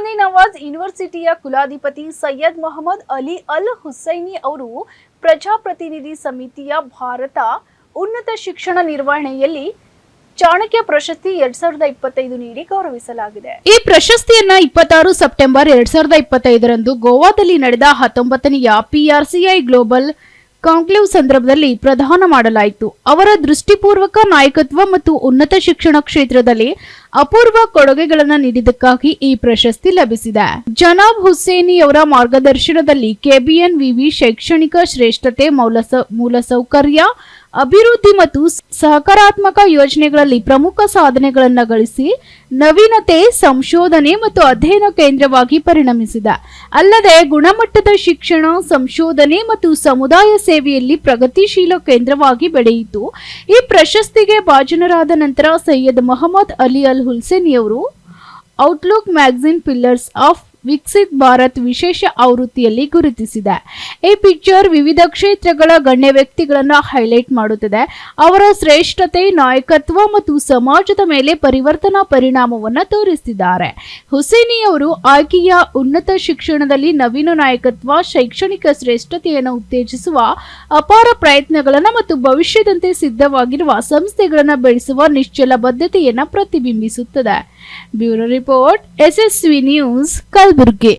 ಬಂದಿ ನವಾಜ್ ಯೂನಿವರ್ಸಿಟಿಯ ಕುಲಾಧಿಪತಿ ಸೈಯದ್ ಮೊಹಮ್ಮದ್ ಅಲಿ ಅಲ್ ಹುಸೈನಿ ಅವರು ಪ್ರಜಾಪ್ರತಿನಿಧಿ ಸಮಿತಿಯ ಭಾರತ ಉನ್ನತ ಶಿಕ್ಷಣ ನಿರ್ವಹಣೆಯಲ್ಲಿ ಚಾಣಕ್ಯ ಪ್ರಶಸ್ತಿ ಎರಡ್ ಸಾವಿರದ ಇಪ್ಪತ್ತೈದು ನೀಡಿ ಗೌರವಿಸಲಾಗಿದೆ. ಈ ಪ್ರಶಸ್ತಿಯನ್ನ ಇಪ್ಪತ್ತಾರು ಸೆಪ್ಟೆಂಬರ್ ಎರಡ್ ಸಾವಿರದ ಇಪ್ಪತ್ತೈದರಂದು ಗೋವಾದಲ್ಲಿ ನಡೆದ ಹತ್ತೊಂಬತ್ತನೆಯ ಪಿಆರ್ಸಿಐ ಗ್ಲೋಬಲ್ ಕಾಂಕ್ಲೇವ್ ಸಂದರ್ಭದಲ್ಲಿ ಪ್ರದಾನ ಮಾಡಲಾಯಿತು. ಅವರ ದೃಷ್ಟಿಪೂರ್ವಕ ನಾಯಕತ್ವ ಮತ್ತು ಉನ್ನತ ಶಿಕ್ಷಣ ಕ್ಷೇತ್ರದಲ್ಲಿ ಅಪೂರ್ವ ಕೊಡುಗೆಗಳನ್ನು ನೀಡಿದ್ದಕ್ಕಾಗಿ ಈ ಪ್ರಶಸ್ತಿ ಲಭಿಸಿದೆ. ಜನಾಬ್ ಹುಸೇನಿ ಅವರ ಮಾರ್ಗದರ್ಶನದಲ್ಲಿ ಕೆಬಿಎನ್ ವಿವಿ ಶೈಕ್ಷಣಿಕ ಶ್ರೇಷ್ಠತೆ ಮೌಲಸ, ಮೂಲಸೌಕರ್ಯ, ಅಭಿವೃದ್ಧಿ ಮತ್ತು ಸಹಕಾರಾತ್ಮಕ ಯೋಜನೆಗಳಲ್ಲಿ ಪ್ರಮುಖ ಸಾಧನೆಗಳನ್ನು ಗಳಿಸಿ ನವೀನತೆ, ಸಂಶೋಧನೆ ಮತ್ತು ಅಧ್ಯಯನ ಕೇಂದ್ರವಾಗಿ ಪರಿಣಮಿಸಿದೆ. ಅಲ್ಲದೆ ಗುಣಮಟ್ಟದ ಶಿಕ್ಷಣ, ಸಂಶೋಧನೆ ಮತ್ತು ಸಮುದಾಯ ಸೇವೆಯಲ್ಲಿ ಪ್ರಗತಿಶೀಲ ಕೇಂದ್ರವಾಗಿ ಬೆಳೆಯಿತು. ಈ ಪ್ರಶಸ್ತಿಗೆ ಭಾಜನರಾದ ನಂತರ Syed Mohammed Ali Al ಹುಲ್ಸೇನಿಯವರು outlook magazine pillars of Viksit Bharat ವಿಶೇಷ ಆವೃತ್ತಿಯಲ್ಲಿ ಗುರುತಿಸಿದೆ. ಈ ಪಿಕ್ಚರ್ ವಿವಿಧ ಕ್ಷೇತ್ರಗಳ ಗಣ್ಯ ವ್ಯಕ್ತಿಗಳನ್ನು ಹೈಲೈಟ್ ಮಾಡುತ್ತದೆ. ಅವರ ಶ್ರೇಷ್ಠತೆ, ನಾಯಕತ್ವ ಮತ್ತು ಸಮಾಜದ ಮೇಲೆ ಪರಿವರ್ತನಾ ಪರಿಣಾಮವನ್ನು ತೋರಿಸಿದ್ದಾರೆ ಹುಸೇನಿ ಅವರು ಆಯ್ಕೆಯ ಉನ್ನತ ಶಿಕ್ಷಣದಲ್ಲಿ ನವೀನ ನಾಯಕತ್ವ, ಶೈಕ್ಷಣಿಕ ಶ್ರೇಷ್ಠತೆಯನ್ನು ಉತ್ತೇಜಿಸುವ, ಅಪಾರ ಪ್ರಯತ್ನಗಳನ್ನು ಮತ್ತು ಭವಿಷ್ಯದಂತೆ ಸಿದ್ಧವಾಗಿರುವ ಸಂಸ್ಥೆಗಳನ್ನು ಬೆಳೆಸುವ ನಿಶ್ಚಲ ಬದ್ಧತೆಯನ್ನು ಪ್ರತಿಬಿಂಬಿಸುತ್ತದೆ. Bureau report, SSV news Albergue.